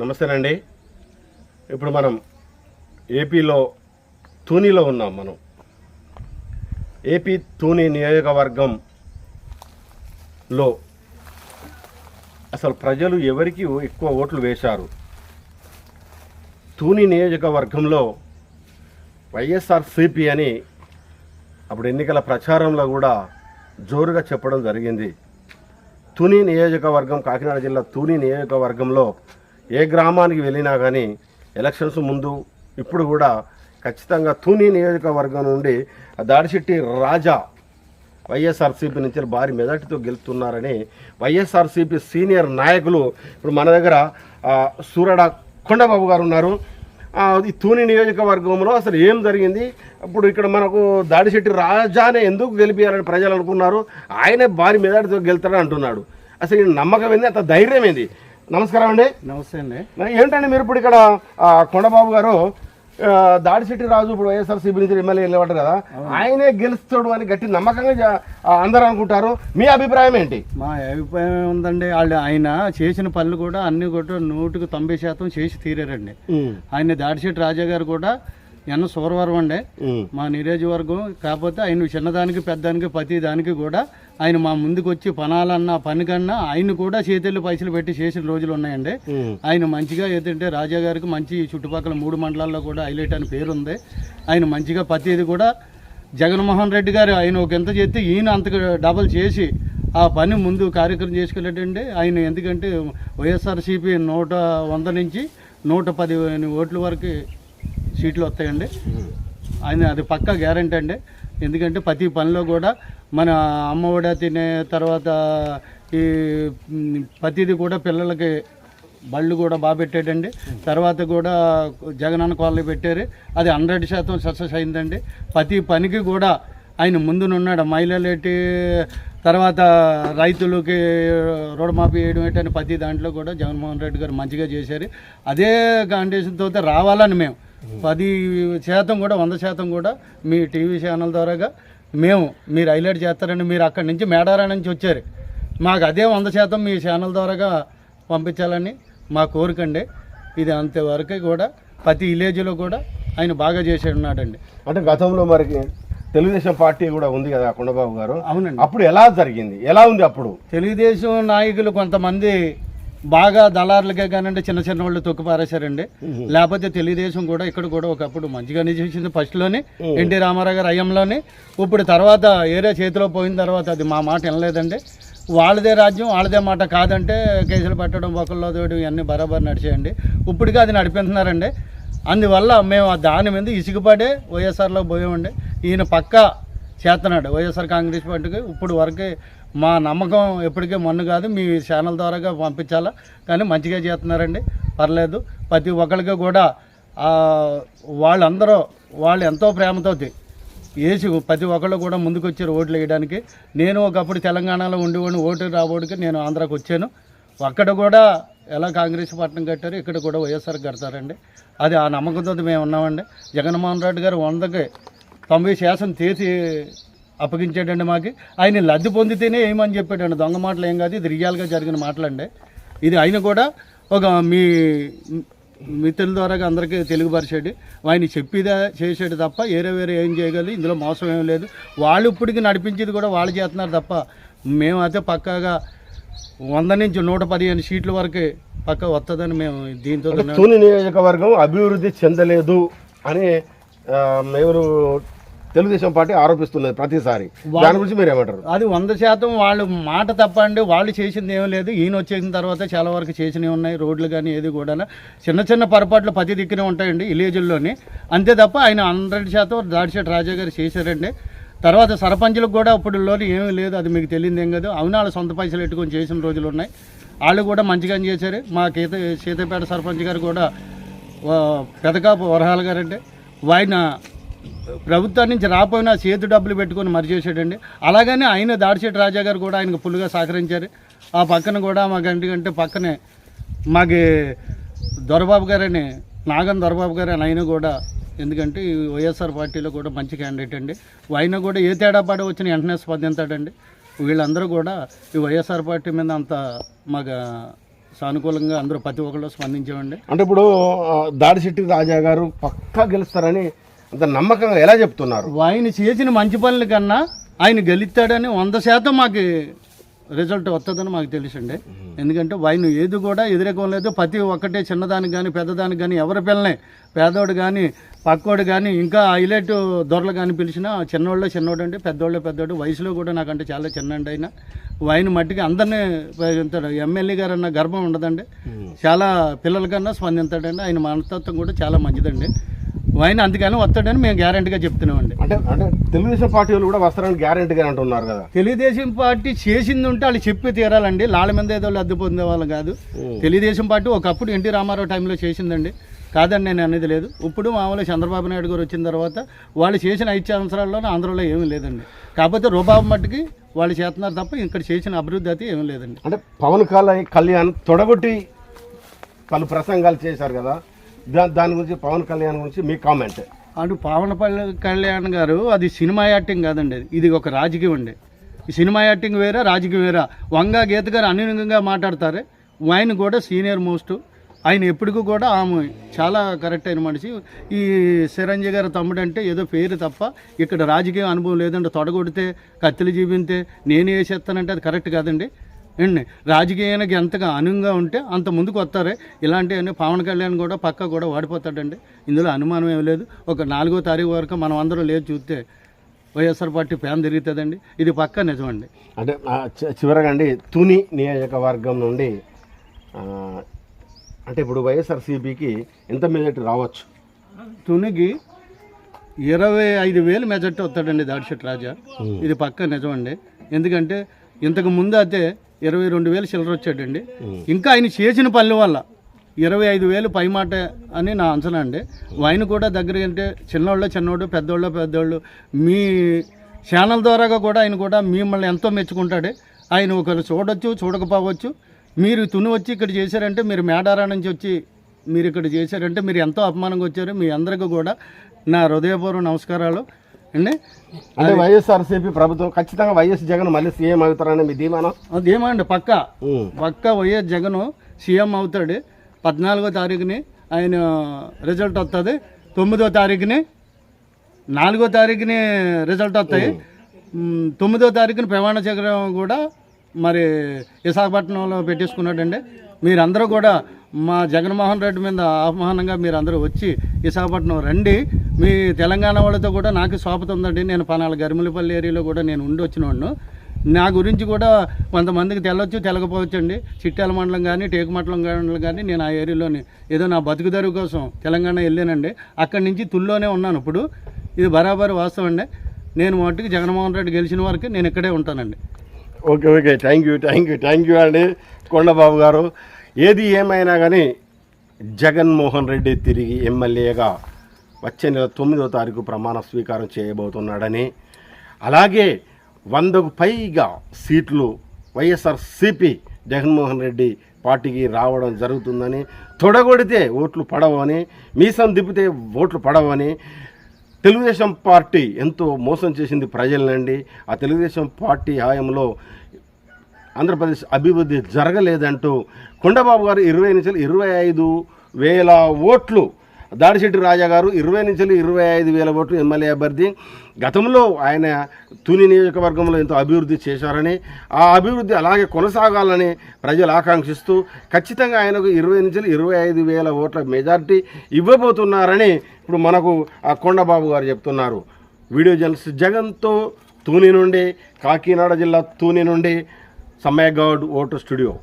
నమస్తేనండి. ఇప్పుడు మనం ఏపీలో తూనీలో ఉన్నాం మనం. ఏపీ తూని నియోజకవర్గంలో అసలు ప్రజలు ఎవరికి ఎక్కువ ఓట్లు వేశారు? తూని నియోజకవర్గంలో వైఎస్ఆర్సిపి అని అప్పుడు ఎన్నికల ప్రచారంలో కూడా జోరుగా చెప్పడం జరిగింది. తుని నియోజకవర్గం కాకినాడ జిల్లా తుని నియోజకవర్గంలో ఏ గ్రామానికి వెళ్ళినా కానీ ఎలక్షన్స్ ముందు ఇప్పుడు కూడా ఖచ్చితంగా తుని నియోజకవర్గం నుండి దాడిశెట్టి రాజా వైఎస్ఆర్సీపీ నుంచి భారీ మెజార్టీతో గెలుస్తున్నారని వైఎస్ఆర్సీపీ సీనియర్ నాయకులు ఇప్పుడు మన దగ్గర సూరడ కొండబాబు గారు ఉన్నారు. ఈ తూని నియోజకవర్గంలో అసలు ఏం జరిగింది? ఇప్పుడు ఇక్కడ మనకు దాడిశెట్టి రాజానే ఎందుకు గెలిపించాలని ప్రజలు అనుకున్నారు? ఆయనే భారీ మెజార్టీతో గెలుతాడని అంటున్నాడు. అసలు ఈ నమ్మకం ఏంది? అంత ధైర్యం ఏంది? నమస్కారం అండి. నమస్తే అండి. ఏంటండి మీరు ఇప్పుడు ఇక్కడ కొండబాబు గారు దాడిశెట్టి రాజు ఇప్పుడు వైఎస్ఆర్సీపీ నుంచి ఎమ్మెల్యే నిలబడ్డారు కదా. ఆయనే గెలుస్తాడు అని గట్టి నమ్మకంగా అందరూ అనుకుంటారు. మీ అభిప్రాయం ఏంటి? మా అభిప్రాయం ఉందండి వాళ్ళు ఆయన చేసిన పనులు కూడా అన్ని కూడా నూటికి తొంభై శాతం చేసి తీరారండి. ఆయన దాడిశెట్టి రాజా గారు కూడా ఎన్న సూరవరం అండి. మా నియోజకవర్గం కాకపోతే ఆయన చిన్నదానికి పెద్దానికి ప్రతి దానికి కూడా ఆయన మా ముందుకు వచ్చి పనాలన్నా పని కన్నా ఆయన కూడా చేతుల్లో పైసలు పెట్టి చేసిన రోజులు ఉన్నాయండి. ఆయన మంచిగా ఏదంటే రాజా గారికి మంచి చుట్టుపక్కల మూడు మండలాల్లో కూడా హైలైట్ అని పేరు ఉంది ఆయన మంచిగా ప్రతిది కూడా జగన్మోహన్ రెడ్డి గారు ఆయన ఒక ఎంత చేస్తే ఈయన అంతకు డబల్ చేసి ఆ పని ముందు కార్యక్రమం చేసుకెళ్ళటండి ఆయన ఎందుకంటే వైఎస్ఆర్సీపీ నూట వంద నుంచి నూట పది ఓట్ల వరకు సీట్లు వస్తాయండి. ఆయన అది పక్కా గ్యారంటీ అండి. ఎందుకంటే ప్రతి పనిలో కూడా మన అమ్మఒడ తినే తర్వాత ఈ ప్రతిది కూడా పిల్లలకి బళ్ళు కూడా బాగా పెట్టాడండి తర్వాత కూడా జగనన్న కాలనీ పెట్టారు. అది హండ్రెడ్ శాతం సక్సెస్ అయిందండి. ప్రతి పనికి కూడా ఆయన ముందునున్నాడు మహిళలేటి తర్వాత రైతులకి రుణమాఫీ వేయడం ఏంటని ప్రతి దాంట్లో కూడా జగన్మోహన్ రెడ్డి గారు మంచిగా చేశారు. అదే కాండిషన్తో రావాలని మేము పది శాతం కూడా వంద శాతం కూడా మీ టీవీ ఛానల్ ద్వారాగా మేము మీరు హైలైట్ చేస్తారని మీరు అక్కడి నుంచి మేడారా నుంచి వచ్చారు. మాకు అదే వంద శాతం మీ ఛానల్ ద్వారాగా పంపించాలని మా కోరికండి ఇది అంతవరకు కూడా ప్రతి విలేజ్లో కూడా ఆయన బాగా చేసి ఉన్నాడండి అంటే గతంలో మరి తెలుగుదేశం పార్టీ కూడా ఉంది కదా కొండబాబు గారు. అవునండి. అప్పుడు ఎలా జరిగింది? ఎలా ఉంది అప్పుడు? తెలుగుదేశం నాయకులు కొంతమంది బాగా దళారులకే కానండి చిన్న చిన్న వాళ్ళు తొక్కి పారేశారండి. లేకపోతే తెలుగుదేశం కూడా ఇక్కడ కూడా ఒకప్పుడు మంచిగానే చేసింది ఫస్ట్లోని ఎన్టీ రామారావు గారు అయ్యంలోని. ఇప్పుడు తర్వాత ఏరే చేతిలో పోయిన తర్వాత అది మా మాట వినలేదండి. వాళ్ళదే రాజ్యం వాళ్ళదే మాట కాదంటే కేసులు పెట్టడం ఒకళ్ళో తోటి ఇవన్నీ బరాబర్ నడిచేయండి. ఇప్పటికీ అది నడిపిస్తున్నారండి. అందువల్ల మేము ఆ దాని మీద ఇసుగుపడే వైఎస్ఆర్లో పోయామండి. ఈయన పక్కా చేస్తున్నాడు. వైఎస్ఆర్ కాంగ్రెస్ పార్టీకి ఇప్పుడు వరకే మా నమ్మకం ఎప్పటికీ మొన్న కాదు. మీ ఛానల్ ద్వారాగా పంపించాలా? కానీ మంచిగా చేస్తున్నారండి. పర్లేదు. ప్రతి ఒక్కరికి కూడా వాళ్ళందరూ వాళ్ళు ఎంతో ప్రేమతోటి వేసి ప్రతి ఒక్కళ్ళు కూడా ముందుకు వచ్చారు ఓట్లు వేయడానికి. నేను ఒకప్పుడు తెలంగాణలో ఉండేవాడిని ఓటు రాబోడికి నేను ఆంధ్రాకి వచ్చాను. అక్కడ కూడా ఎలా కాంగ్రెస్ పట్టణం కట్టారు ఇక్కడ కూడా వైఎస్ఆర్ కడతారండి. అది ఆ నమ్మకంతో మేము ఉన్నామండి జగన్మోహన్ రెడ్డి గారు వందకి తొంభై శాతం తీసి అప్పగించాడండి మాకు. ఆయన లబ్ధి పొందితేనే ఏమని చెప్పాడండి. దొంగ మాటలు ఏం కాదు ఇది రియల్గా జరిగిన మాటలండి. ఇది ఆయన కూడా ఒక మీ మిత్రుల ద్వారా అందరికీ తెలుగుపరిచాడు ఆయన చెప్పిదా చేసాడు తప్ప వేరే వేరే ఏం చేయగలరు ఇందులో మోసం ఏం లేదు. వాళ్ళు ఇప్పటికి నడిపించేది కూడా వాళ్ళు చేస్తున్నారు తప్ప మేమైతే పక్కాగా వంద నుంచి నూట పదిహేను సీట్ల వరకు పక్క వస్తుందని మేము దీంతో తూని నియోజకవర్గం అభివృద్ధి చెందలేదు అని ఎవరు తెలుగుదేశం పార్టీ ఆరోపిస్తున్నది ప్రతిసారి. దాని గురించి మీరు ఏమంటారు అది వంద శాతం వాళ్ళు మాట తప్పండి. వాళ్ళు చేసింది ఏం లేదు. ఈయన వచ్చేసిన తర్వాత చాలా వరకు చేసినవి ఉన్నాయి. రోడ్లు కానీ ఏది కూడా చిన్న చిన్న పొరపాట్లు పది దిక్కునే ఉంటాయండి విలేజ్ల్లోని అంతే తప్ప ఆయన హండ్రెడ్ శాతం దాడిశెట్టి రాజా గారు చేశారండి. తర్వాత సర్పంచులకు కూడా ఇప్పుడు లోని ఏమీ లేదు. అది మీకు తెలియదు ఏం కాదు. అవును వాళ్ళ సొంత పైసలు పెట్టుకొని చేసిన రోజులు ఉన్నాయి. వాళ్ళు కూడా మంచిగా చేశారు. మా గీత సీతపేట సర్పంచ్ గారు కూడా పెదకాపు వరహాల గారంటే ఆయన ప్రభుత్వం నుంచి రాపోయినా చేతి డబ్బులు పెట్టుకొని మరి చేసాడండి అలాగనే ఆయన దాడిశెట్టి రాజా గారు కూడా ఆయనకు ఫుల్గా సహకరించారు. ఆ పక్కన కూడా మా గంటి గంటే పక్కనే మాకి దొరబాబు గారని నాగన్ దొరబాబు గారు అని ఆయన కూడా ఎందుకంటే ఈ వైఎస్ఆర్ పార్టీలో కూడా మంచి క్యాండిడేట్ అండి. ఆయన కూడా ఏ తేడా పాడ వచ్చిన వెంటనే స్పందించాడండి. వీళ్ళందరూ కూడా ఈ వైఎస్ఆర్ పార్టీ మీద అంత మాకు సానుకూలంగా అందరూ ప్రతి ఒక్కళ్ళు స్పందించామండి అంటే ఇప్పుడు దాడిశెట్టి రాజా గారు పక్కా గెలుస్తారని అంత నమ్మకంగా ఎలా చెప్తున్నారు? ఆయన చేసిన మంచి పనుల కన్నా ఆయన గెలుస్తాడని వంద శాతం మాకు రిజల్ట్ వస్తుందని మాకు తెలుసండి. ఎందుకంటే ఆయన ఏది కూడా ఎదురేకం లేదు. ప్రతి ఒక్కటే చిన్నదానికి కానీ పెద్దదానికి కానీ ఎవరి పిల్లనే పేదోడు కానీ పక్కోడు కానీ ఇంకా హైలైట్ దొరలు కానీ పిలిచినా చిన్నోళ్ళు చిన్నోడు అంటే పెద్దోళ్ళు పెద్దోడు. వయసులో కూడా నాకంటే చాలా చిన్నండి ఆయన. ఆయన మట్టికి అందరినీ స్పందిస్తాడు ఎమ్మెల్యే గారు అన్న గర్భం ఉండదండి. చాలా పిల్లల కన్నా స్పందిస్తాడండి ఆయన మనస్తత్వం కూడా చాలా మంచిదండి. ఆయన అందుకని వస్తాడని మేము గ్యారంటీగా చెప్తున్నామండి. అంటే అంటే తెలుగుదేశం పార్టీ వాళ్ళు కూడా వస్తారని గ్యారెంటీగా అంటున్నారు కదా. తెలుగుదేశం పార్టీ చేసింది ఉంటే వాళ్ళు చెప్పి తీరాలండి. లాల మీద ఏదో లబ్ధి పొందే వాళ్ళు కాదు. తెలుగుదేశం పార్టీ ఒకప్పుడు ఎన్టీ రామారావు టైంలో చేసిందండి. కాదని నేను అనేది లేదు. ఇప్పుడు మామూలుగా చంద్రబాబు నాయుడు గారు వచ్చిన తర్వాత వాళ్ళు చేసిన ఐదు సంవత్సరాల్లోనే ఆంధ్రలో ఏమీ లేదండి. కాకపోతే రూపాయి మట్టుకి వాళ్ళు చేస్తున్నారు తప్ప ఇక్కడ చేసిన అభివృద్ధి అయితే ఏమీ లేదండి. అంటే పవన్ కళ్యాణ్ కళ్యాణ్ తొడగొట్టి పలు ప్రసంగాలు చేశారు కదా. దాని గురించి పవన్ కళ్యాణ్ గురించి మీ కామెంట్ అటు పవన్ కళ్యాణ్ గారు అది సినిమా యాక్టింగ్ కాదండి ఇది ఒక రాజకీయం అండి. ఈ సినిమా యాక్టింగ్ వేరే రాజకీయం వేరే. వంగా గీత గారు అనుగుణంగా మాట్లాడతారు. ఆయన కూడా సీనియర్ మోస్ట్. ఆయన ఎప్పటికీ కూడా ఆమె చాలా కరెక్ట్ అయిన మనిషి. ఈ చిరంజీవి గారు తమ్ముడు అంటే ఏదో పేరు తప్ప ఇక్కడ రాజకీయ అనుభవం లేదంటే తొడగొడితే కత్తిలు జీవింతే నేను వేసేస్తానంటే అది కరెక్ట్ కాదండి. అండి రాజకీయానికి ఎంతగా అనువుగా ఉంటే అంత ముందుకు వస్తారే. ఇలాంటివన్నీ పవన్ కళ్యాణ్ కూడా పక్క కూడా వాడిపోతాడండి. ఇందులో అనుమానం ఏం లేదు. ఒక నాలుగో తారీఖు వరకు మనం అందరం లేదు చూస్తే వైఎస్ఆర్ పార్టీ ప్యాన్ తిరుగుతుందండి. ఇది పక్క నిజమండి. అంటే చివరగా అండి తుని నియోజకవర్గం నుండి అంటే ఇప్పుడు వైఎస్ఆర్సీపీకి ఎంత మెజార్టీ రావచ్చు? తునిగి ఇరవై ఐదు వేలు మెజార్టీ వస్తాడండి దాడిశెట్టి రాజా. ఇది పక్క నిజమండి. ఎందుకంటే ఇంతకు ముందు అయితే ఇరవై రెండు వేలు చిల్లర వచ్చాడండి. ఇంకా ఆయన చేసిన పనుల వల్ల ఇరవై ఐదు వేలు పై మాట అని నా అంచనా అండి. ఆయన కూడా దగ్గర అంటే చిన్నోళ్ళు చిన్నోడు పెద్దోళ్ళు పెద్దోళ్ళు మీ ఛానల్ ద్వారాగా కూడా ఆయన కూడా మిమ్మల్ని ఎంతో మెచ్చుకుంటాడు. ఆయన ఒకరు చూడొచ్చు చూడకపోవచ్చు. మీరు తుని వచ్చి ఇక్కడ చేశారంటే మీరు మేడారా నుంచి వచ్చి మీరు ఇక్కడ చేశారంటే మీరు ఎంతో అపమానంగా వచ్చారు. మీ అందరికీ కూడా నా హృదయపూర్వ నమస్కారాలు. అండి అంటే వైఎస్ఆర్సీపీ ప్రభుత్వం ఖచ్చితంగా వైఎస్ జగన్ మళ్ళీ సీఎం అవుతారని మీ ధీమానం? అదేమండి పక్క? ఉమ్. పక్క వైఎస్ జగన్ సీఎం అవుతాడు. పద్నాలుగో తారీఖుని ఆయన రిజల్ట్ వస్తుంది తొమ్మిదో తారీఖుని నాలుగో తారీఖుని రిజల్ట్ వస్తాయి తొమ్మిదో తారీఖున ప్రమాణ చక్రం కూడా మరి విశాఖపట్నంలో పెట్టేసుకున్నాడండి. మీరందరూ కూడా మా జగన్మోహన్ రెడ్డి మీద ఆహ్వానంగా మీరందరూ వచ్చి విశాఖపట్నం రండి. మీ తెలంగాణ వాళ్ళతో కూడా నాకు స్వాపత ఉందండి. నేను పనాల గరిమలపల్లి ఏరియాలో కూడా నేను ఉండి వచ్చిన వాడిను. నా గురించి కూడా కొంతమందికి తెలవచ్చు తెలకపోవచ్చు అండి చిట్టాల మండలం కానీ టేకు మండలం మండలం కానీ నేను ఆ ఏరియాలోని ఏదో నా బతుకుదరువు కోసం తెలంగాణ వెళ్ళానండి. అక్కడి నుంచి తుల్లోనే ఉన్నాను ఇప్పుడు. ఇది బరాబర్ వాస్తవం అండి. నేను మట్టుకు జగన్మోహన్ రెడ్డి గెలిచిన వరకు నేను ఇక్కడే ఉంటానండి. Okay okay. Thank you thank you thank you అండి. కొండబాబు గారు ఏది ఏమైనా కానీ జగన్మోహన్ రెడ్డి తిరిగి ఎమ్మెల్యేగా వచ్చే నెల తొమ్మిదో తారీఖు ప్రమాణ స్వీకారం చేయబోతున్నాడని. అలాగే వందకు పైగా సీట్లు వైఎస్ఆర్సిపి జగన్మోహన్ రెడ్డి పార్టీకి రావడం జరుగుతుందని. తొడగొడితే ఓట్లు పడవని మీసం దిప్పితే ఓట్లు పడవని తెలుగుదేశం పార్టీ ఎంతో మోసం చేసింది ప్రజలనండి ఆ తెలుగుదేశం పార్టీ హయాంలో ఆంధ్రప్రదేశ్ అభివృద్ధి జరగలేదంటూ కొండబాబు గారు ఇరవై నుంచి ఇరవై ఐదు వేల ఓట్లు దాడిశెట్టి రాజా గారు ఇరవై నుంచి ఇరవై ఐదు వేల ఓట్లు ఎమ్మెల్యే అభ్యర్థి. గతంలో ఆయన తుని నియోజకవర్గంలో ఎంతో అభివృద్ధి చేశారని ఆ అభివృద్ధి అలాగే కొనసాగాలని ప్రజలు ఆకాంక్షిస్తూ ఖచ్చితంగా ఆయనకు ఇరవై నుంచి ఇరవై ఐదు వేల ఓట్ల మెజార్టీ ఇవ్వబోతున్నారని ఇప్పుడు మనకు ఆ కొండబాబు గారు చెప్తున్నారు. వీడియో జర్నలిస్ట్ జగన్తో తూని నుండి కాకినాడ జిల్లా తూని నుండి సమ్మయ్య గౌడ్ ఓటు స్టూడియో.